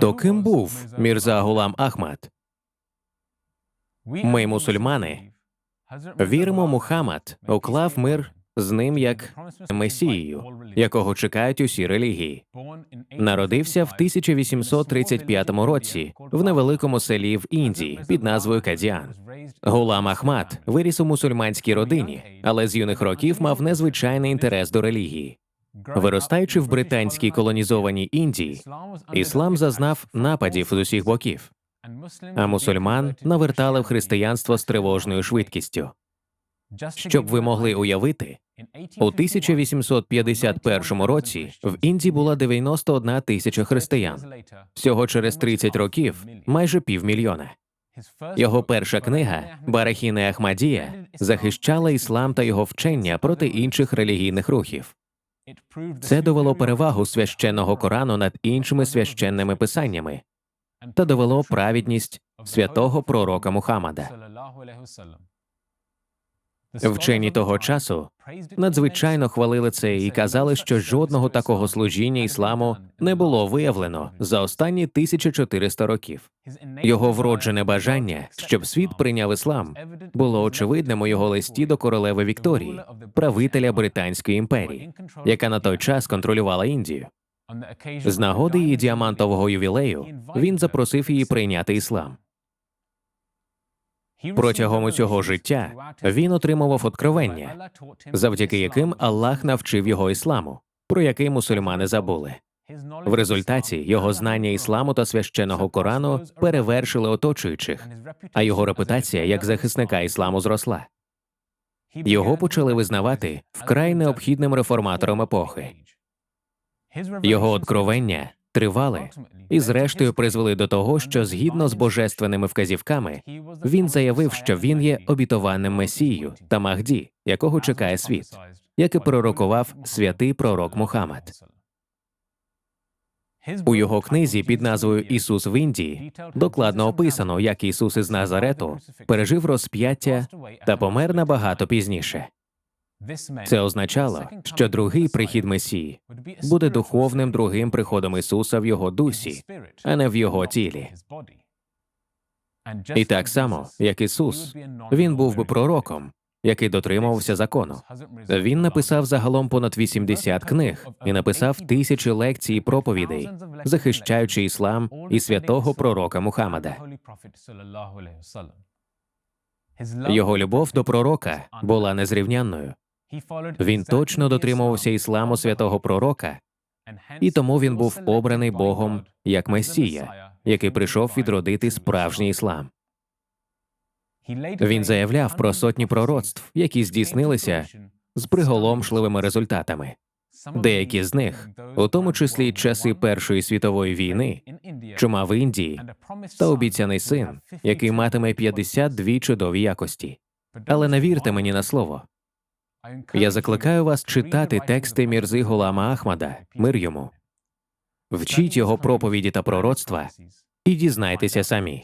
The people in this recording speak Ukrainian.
То ким був Мірза Гулам Ахмад? Ми, мусульмани, віримо, Мухаммад уклав мир з ним як месією, якого чекають усі релігії. Народився в 1835 році в невеликому селі в Індії під назвою Кадіан. Гулам Ахмад виріс у мусульманській родині, але з юних років мав незвичайний інтерес до релігії. Виростаючи в британській колонізованій Індії, іслам зазнав нападів з усіх боків, а мусульман навертали в християнство з тривожною швидкістю. Щоб ви могли уявити, у 1851 році в Індії була 91 тисяча християн. Всього через 30 років майже півмільйона. Його перша книга Барахіне Ахмадія захищала іслам та його вчення проти інших релігійних рухів. Це довело перевагу священного Корану над іншими священними писаннями та довело праведність святого пророка Мухаммада. Вчені того часу надзвичайно хвалили це і казали, що жодного такого служіння ісламу не було виявлено за останні 1400 років. Його вроджене бажання, щоб світ прийняв іслам, було очевидним у його листі до королеви Вікторії, правителя Британської імперії, яка на той час контролювала Індію. З нагоди її діамантового ювілею він запросив її прийняти іслам. Протягом усього життя він отримував откровення, завдяки яким Аллах навчив його ісламу, про який мусульмани забули. В результаті його знання ісламу та священного Корану перевершили оточуючих, а його репутація як захисника ісламу зросла. Його почали визнавати вкрай необхідним реформатором епохи. Його откровення тривали і, зрештою, призвели до того, що згідно з божественними вказівками він заявив, що він є обітованим месією та Махді, якого чекає світ, як і пророкував святий пророк Мухаммад. У його книзі під назвою Ісус в Індії докладно описано, як Ісус із Назарету пережив розп'яття та помер набагато пізніше. Це означало, що другий прихід Месії буде духовним другим приходом Ісуса в його дусі, а не в його тілі. І так само, як Ісус, він був би пророком, який дотримувався закону. Він написав загалом понад 80 книг і написав тисячі лекцій і проповідей, захищаючи іслам і святого пророка Мухаммада. Його любов до пророка була незрівнянною. Він точно дотримувався ісламу святого пророка, і тому він був обраний Богом як Месія, який прийшов відродити справжній іслам. Він заявляв про сотні пророцтв, які здійснилися з приголомшливими результатами. Деякі з них, у тому числі й часи Першої світової війни, чума в Індії та обіцяний син, який матиме 52 чудові якості. Але не вірте мені на слово. Я закликаю вас читати тексти Мірзи Гулама Ахмада, мир йому. Вчіть його проповіді та пророцтва і дізнайтеся самі.